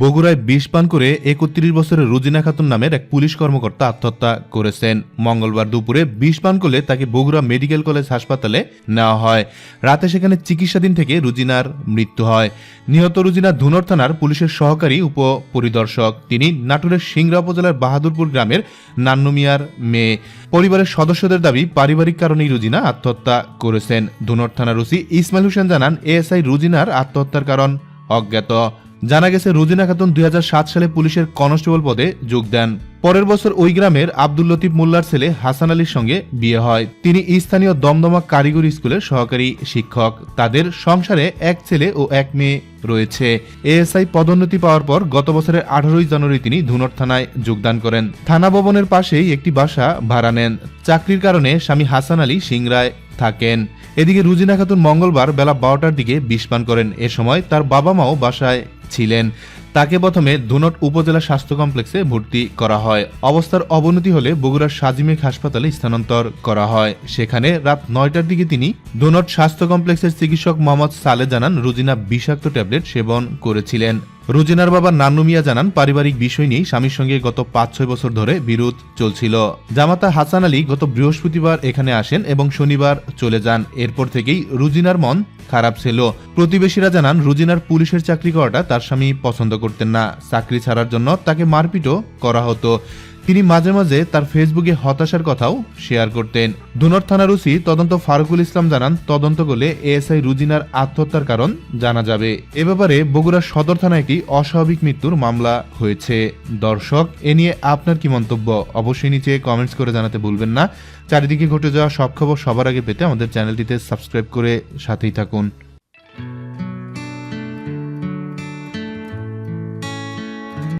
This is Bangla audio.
বগুড়ায় বিষ পান করে একত্রিশ বছরের রুজিনা খাতুন নামের এক পুলিশ কর্মকর্তা আত্মহত্যা করেছেন। মঙ্গলবার দুপুরে বিষ পান করলে তাকে বগুড়া মেডিকেল কলেজ হাসপাতালে নেওয়া হয়। রাতে সেখানে চিকিৎসাধীন থেকে রুজিনার মৃত্যু হয়। নিহত রুজিনা ধুনর থানার পুলিশের সহকারী উপপরিদর্শক। তিনি নাটোরের সিংড়া উপজেলার বাহাদুরপুর গ্রামের নান্নু মিয়ার মেয়ে। পরিবারের সদস্যদের দাবি, পারিবারিক কারণেই রুজিনা আত্মহত্যা করেছেন। ধুনর থানার ওসি ইসমাইল হোসেন জানান, এএসআই রুজিনার আত্মহত্যার কারণ অজ্ঞাত। জানা গেছে রুজিনা খাতুন দুই হাজার সাত সালে পুলিশের কনস্টেবল পদে যোগ দেন। পরের বছর ওই গ্রামের আব্দুল লতিফ মোল্লার ছেলে হাসান আলীর সঙ্গে বিয়ে হয়। তিনি স্থানীয় দমদমা কারিগরি স্কুলের সহকারী শিক্ষক। তাদের সংসারে এক ছেলে ও এক মেয়ে রয়েছে। এএসআই পদোন্নতি পাওয়ার পর গত বছরের আঠারোই জানুয়ারি তিনি ধুনট থানায় যোগদান করেন। থানা ভবনের পাশেই একটি বাসা ভাড়া নেন। চাকরির কারণে স্বামী হাসান আলী সিংরায় থাকেন। এদিকে রুজিনা খাতুন মঙ্গলবার বেলা বারোটার দিকে বিষ পান করেন। এ সময় তার বাবা মাও বাসায় ছিলেন। তাকে প্রথমে ধুনট উপজেলা স্বাস্থ্য কমপ্লেক্সে ভর্তি করা হয়। অবস্থার অবনতি হলে বগুড়ার সাজিমেক হাসপাতালে স্থানান্তর করা হয়। সেখানে রাত নয়টার দিকে তিনি ধুনট স্বাস্থ্য কমপ্লেক্সের চিকিৎসক মোহাম্মদ সালে জানান রুজিনা বিষাক্ত ট্যাবলেট সেবন করেছিলেন। রুজিনার বাবা নান্নু মিয়া জানান, পারিবারিক বিষয় নিয়ে স্বামীর সঙ্গে গত পাঁচ ছয় বছর ধরে বিরোধ চলছিল। জামাতা হাসান আলী গত বৃহস্পতিবার এখানে আসেন এবং শনিবার চলে যান। এরপর থেকেই রুজিনার মন খারাপ ছিল। প্রতিবেশীরা জানান, রুজিনার পুলিশের চাকরি করাটা তার স্বামী পছন্দ করতেন না। চাকরি ছাড়ার জন্য তাকে মারপিটও করা হতো। তিনি মাঝে মাঝে তার ফেসবুকে হতাশার কথাও শেয়ার করতেন। ধুনর থানার ওসি তদন্ত ফারুকুল ইসলাম জানান, তদন্ত করলে এএসআই রুজিনার আত্মহত্যার কারণ জানা যাবে। এ ব্যাপারে বগুড়া সদর থানায় একটি অস্বাভাবিক মৃত্যুর মামলা হয়েছে। দর্শক, এ নিয়ে আপনার কি মন্তব্য? অবশ্যই নিচে কমেন্টস করে জানাতে ভুলবেন না। চারিদিকে ঘটে যাওয়া সব খবর সবার আগে পেতে আমাদের চ্যানেলটিতে সাবস্ক্রাইব করে সাথেই থাকুন।